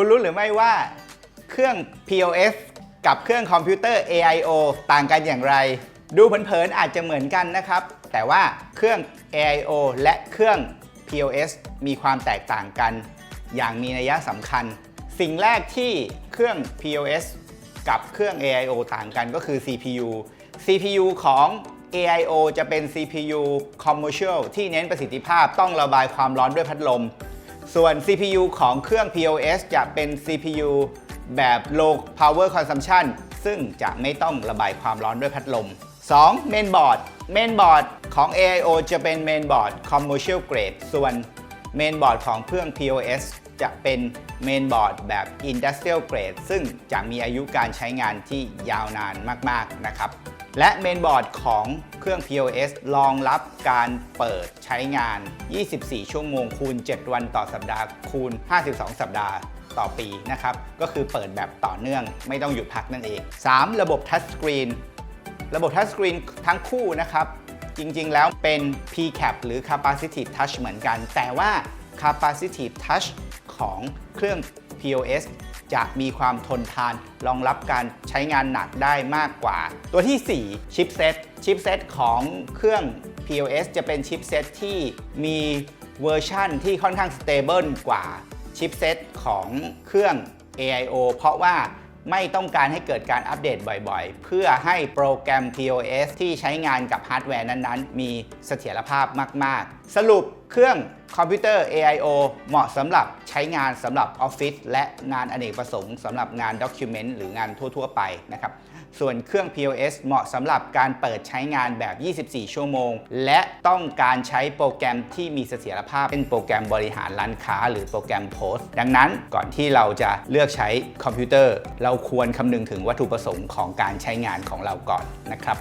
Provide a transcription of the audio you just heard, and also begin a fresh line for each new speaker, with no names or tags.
คุณรู้หรือไม่ว่าเครื่อง POS กับเครื่องคอมพิวเตอร์ AIO ต่างกันอย่างไร ดูเผินๆอาจจะเหมือนกันนะครับ แต่ว่าเครื่อง AIO และเครื่อง POS มีความแตกต่างกัน อย่างมีนัยสำคัญ สิ่งแรกที่เครื่อง POS กับเครื่อง AIO ต่างกันก็คือ CPU CPU ของ AIO จะเป็น CPU commercial ที่เน้นประสิทธิภาพต้องระบายความร้อนด้วยพัดลม ส่วน CPU ของเครื่อง POS จะเป็น CPU แบบ low power consumption ซึ่งจะไม่ต้องระบายความร้อนด้วยพัดลม 2. Mainboard Mainboard ของ AIO จะเป็น Mainboard commercial grade ส่วน Mainboard ของเครื่อง POS จะเป็น Mainboard แบบ Industrial grade ซึ่งจะมีอายุการใช้งานที่ยาวนานมาก ๆ นะครับ และ Mainboard ของเครื่อง POS รองรับการเปิดใช้งาน 24 ชั่วโมงคูณ 7 วันต่อสัปดาห์คูณ 52 สัปดาห์ต่อปีนะครับ ก็คือเปิดแบบต่อเนื่องไม่ต้องหยุดพักนั่นเอง 3. ระบบ Touch Screen ระบบ Touch Screen ทั้งคู่นะครับ จริงๆ แล้วเป็น PCAP หรือ Capacitive Touch เหมือนกัน แต่ว่า Capacitive Touch ของเครื่อง POS จะมีความทนทานรองรับการใช้งานหนักได้มากกว่า ตัวที่ 4 ชิปเซตชิปเซตของเครื่อง POS จะเป็นชิปเซตที่มีเวอร์ชั่นที่ค่อนข้างสเตเบิลกว่าชิปเซตของเครื่อง AIO เพราะว่าไม่ต้องการให้เกิดการอัปเดตบ่อยๆ เพื่อให้โปรแกรม POS ที่ใช้งานกับฮาร์ดแวร์นั้นๆ มีเสถียรภาพมากๆ สรุป เครื่องคอมพิวเตอร์ AIO เหมาะสำหรับใช้งานสำหรับออฟฟิศและงานอเนกประสงค์สำหรับงานด็อกิเมนต์หรืองานทั่ว ๆ ไปนะครับ ส่วนเครื่อง POS เหมาะสำหรับการเปิดใช้งานแบบ 24 ชั่วโมง และต้องการใช้โปรแกรมที่มีเสถียรภาพ เป็นโปรแกรมบริหารร้านค้า หรือโปรแกรมโพสต์ดังนั้นก่อนที่เราจะเลือกใช้คอมพิวเตอร์ เราควรคำนึงถึงวัตถุประสงค์ของการใช้งานของเราก่อนนะครับ